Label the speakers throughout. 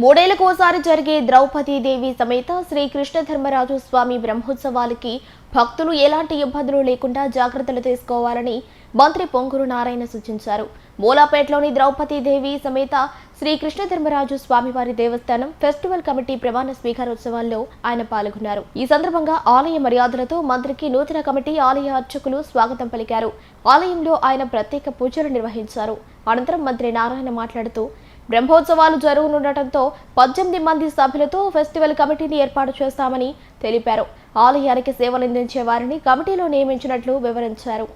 Speaker 1: మూడేళ్ళకోసారి జరిగే ద్రౌపదీదేవి సమేత శ్రీ ధర్మరాజు స్వామి బ్రహ్మోత్సవాలకి భక్తులు ఎలాంటి ఇబ్బందులు లేకుండా జాగ్రత్తలు తీసుకోవాలని మంత్రి పొంగురు నారాయణ సూచించారు. మూలాపేటలోని ద్రౌపదీదేవి సమేత శ్రీ కృష్ణ ధర్మరాజు స్వామివారి దేవస్థానం ఫెస్టివల్ కమిటీ ప్రమాణ స్వీకారోత్సవాల్లో ఆయన పాల్గొన్నారు. ఈ సందర్భంగా ఆలయ మర్యాదలతో మంత్రికి నూతన కమిటీ ఆలయ అర్చకులు స్వాగతం పలికారు. ఆలయంలో ఆయన ప్రత్యేక పూజలు నిర్వహించారు. అనంతరం మంత్రి నారాయణ మాట్లాడుతూ బ్రహ్మోత్సవాలు జరగనుండటంతో పద్దెనిమిది మంది సభ్యులతో ఫెస్టివల్ కమిటీని ఏర్పాటు చేస్తామని తెలిపారు. ఆలయానికి సేవలందించే వారిని కమిటీలో నియమించినట్లు వివరించారు.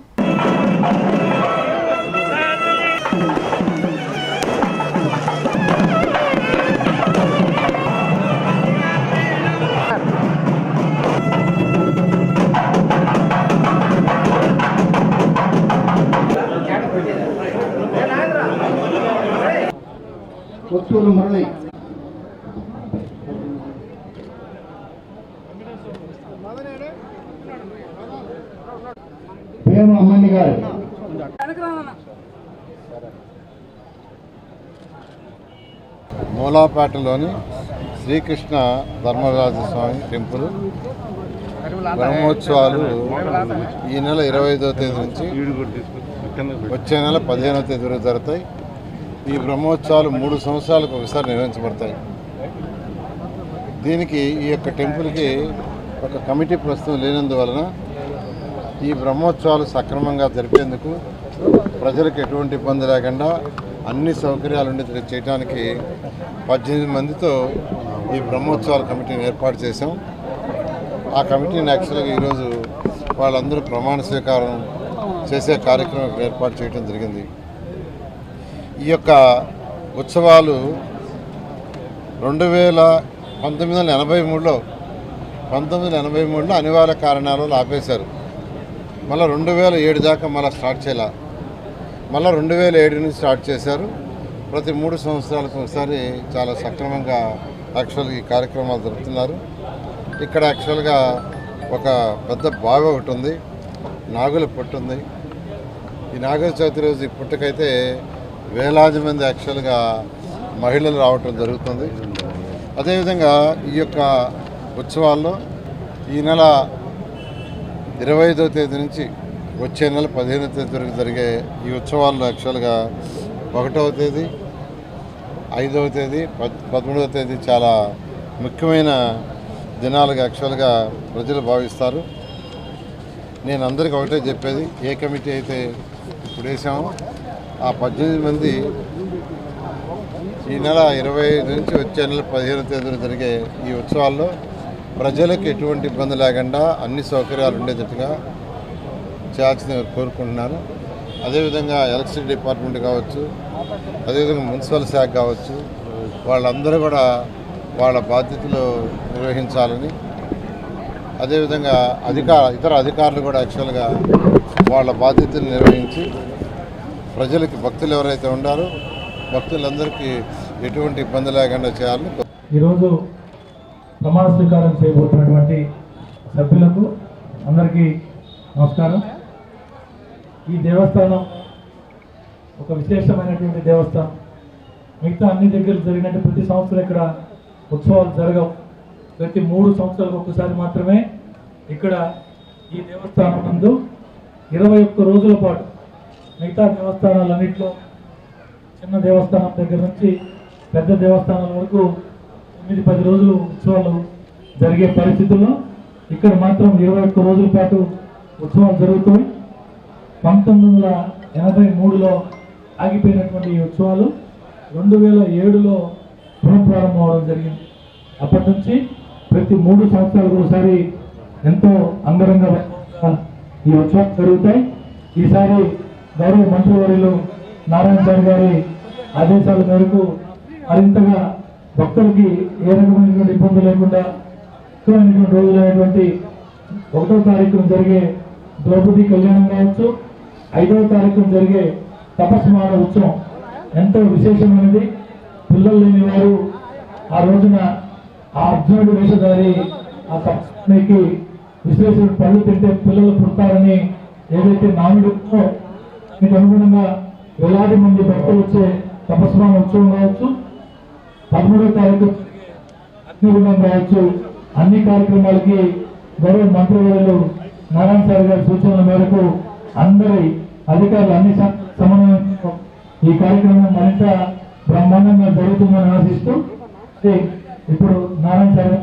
Speaker 2: కొత్తూరు మురళి. వేమ అమ్మని గారు.
Speaker 3: మూలాపేటలోని శ్రీకృష్ణ ధర్మరాజ స్వామి టెంపుల్. బ్రహ్మోత్సవాలు ఈ నెల ఇరవై ఐదవ తేదీ నుంచి వచ్చే నెల పదిహేనవ తేదీ వరకు జరుగుతాయి. ఈ బ్రహ్మోత్సవాలు మూడు సంవత్సరాలకు ఒకసారి నిర్వహించబడతాయి. దీనికి ఈ యొక్క టెంపుల్కి ఒక కమిటీ ప్రస్తుతం లేనందువలన ఈ బ్రహ్మోత్సవాలు సక్రమంగా జరిపేందుకు ప్రజలకు ఎటువంటి ఇబ్బంది లేకుండా అన్ని సౌకర్యాలు ఉండేది చేయడానికి పద్దెనిమిది మందితో ఈ బ్రహ్మోత్సవాల కమిటీని ఏర్పాటు చేశాం. ఆ కమిటీని యాక్చువల్గా ఈరోజు వాళ్ళందరూ ప్రమాణ స్వీకారం చేసే కార్యక్రమం ఏర్పాటు చేయడం జరిగింది. ఈ యొక్క ఉత్సవాలు రెండు వేల పంతొమ్మిది వందల ఎనభై మూడులో పంతొమ్మిది వందల ఎనభై మూడులో అనివార్య కారణాల వల్ల ఆపేశారు మళ్ళీ రెండు వేల ఏడు దాకా మళ్ళీ స్టార్ట్ చేయాల. మళ్ళీ రెండు వేల ఏడు నుంచి స్టార్ట్ చేశారు. ప్రతి మూడు సంవత్సరాలకు ఒకసారి చాలా సక్రమంగా యాక్చువల్గా ఈ కార్యక్రమాలు జరుపుతున్నారు. ఇక్కడ యాక్చువల్గా ఒక పెద్ద బావి ఒకటి ఉంది. నాగుల పుట్టు ఉంది. ఈ నాగుల చవితి రోజు ఈ పుట్టుకైతే వేలాది మంది యాక్చువల్గా మహిళలు రావటం జరుగుతుంది. అదేవిధంగా ఈ యొక్క ఉత్సవాల్లో ఈ నెల ఇరవై ఐదవ తేదీ నుంచి వచ్చే నెల పదిహేనవ తేదీ వరకు జరిగే ఈ ఉత్సవాల్లో యాక్చువల్గా ఒకటవ తేదీ ఐదవ తేదీ పద్ పదమూడవ తేదీ చాలా ముఖ్యమైన దినాలుగా యాక్చువల్గా ప్రజలు భావిస్తారు. నేను అందరికీ ఒకటే చెప్పేది ఏ కమిటీ అయితే ఇప్పుడు వేసామో ఆ పద్దెనిమిది మంది ఈ నెల ఇరవై నుంచి వచ్చే నెల పదిహేను తేదీన జరిగే ఈ ఉత్సవాల్లో ప్రజలకు ఎటువంటి ఇబ్బంది లేకుండా అన్ని సౌకర్యాలు ఉండేటట్టుగా చేయాల్సిన కోరుకుంటున్నాను. అదేవిధంగా ఎలక్ట్రిసిటీ డిపార్ట్మెంట్ కావచ్చు అదేవిధంగా మున్సిపల్ శాఖ కావచ్చు వాళ్ళందరూ కూడా వాళ్ళ బాధ్యతలు నిర్వహించాలని అదేవిధంగా అధికార ఇతర అధికారులు కూడా యాక్చువల్గా వాళ్ళ బాధ్యతలు నిర్వహించి ప్రజలకి భక్తులు ఎవరైతే ఉండారో భక్తులందరికీ ఎటువంటి ఇబ్బంది లేకుండా చేయాలని
Speaker 4: ఈరోజు ప్రమాణ స్వీకారం చేయబోతున్నటువంటి సభ్యులకు అందరికీ నమస్కారం. ఈ దేవస్థానం ఒక విశేషమైనటువంటి దేవస్థానం. మిగతా అన్ని దగ్గర జరిగినట్టు ప్రతి సంవత్సరం ఇక్కడ ఉత్సవాలు జరగవు. ప్రతి మూడు సంవత్సరాలకు ఒక్కసారి మాత్రమే ఇక్కడ ఈ దేవస్థానం నందు ఇరవై ఒక్క రోజుల పాటు మిగతా దేవస్థానాలన్నింటిలో చిన్న దేవస్థానం దగ్గర నుంచి పెద్ద దేవస్థానాల వరకు తొమ్మిది పది రోజులు ఉత్సవాలు జరిగే పరిస్థితుల్లో ఇక్కడ మాత్రం ఇరవై ఒక్క రోజుల పాటు ఉత్సవాలు జరుగుతాయి పంతొమ్మిది వందల ఎనభై మూడులో ఆగిపోయినటువంటి ఈ ఉత్సవాలు రెండు వేల ఏడులో పునఃప్రారంభం అవడం జరిగింది. అప్పటి నుంచి ప్రతి మూడు సంవత్సరాలకు ఒకసారి ఎంతో అంగరంగ ఈ ఉత్సవాలు జరుగుతాయి. ఈసారి గౌరవ మంత్రివర్యులు నారాయణ సార్ గారి ఆదేశాల మేరకు మరింతగా భక్తులకి ఏ రకమైనటువంటి ఇబ్బంది లేకుండా ముఖ్యమైనటువంటి రోజులైనటువంటి ఒకటో తారీఖున జరిగే ద్రౌపది కళ్యాణం కావచ్చు ఐదవ తారీఖున జరిగే తపస్మాన ఉత్సవం ఎంతో విశేషమైనది. పిల్లలు లేని వారు ఆ రోజున ఆ అర్జునుడు వేషధారి ఆ తపస్కి విశ్లేషణ పళ్ళు తింటే పిల్లలు పుడతారని ఏదైతే నానుడుతో దీనికి అనుగుణంగా వేలాది మంది భక్తులు వచ్చే తపస్మాన ఉత్సవం కావచ్చు. పదమూడవ తారీఖు కావచ్చు. అన్ని కార్యక్రమాలకి గౌరవ మంత్రివర్యులు నారాయణ సార్ గారి సూచనల మేరకు అందరి అధికారులు అన్ని సమన్వయం ఈ కార్యక్రమం మరింత బ్రహ్మాండంగా జరుగుతుందని ఆశిస్తూ ఇప్పుడు నారాయణ సార్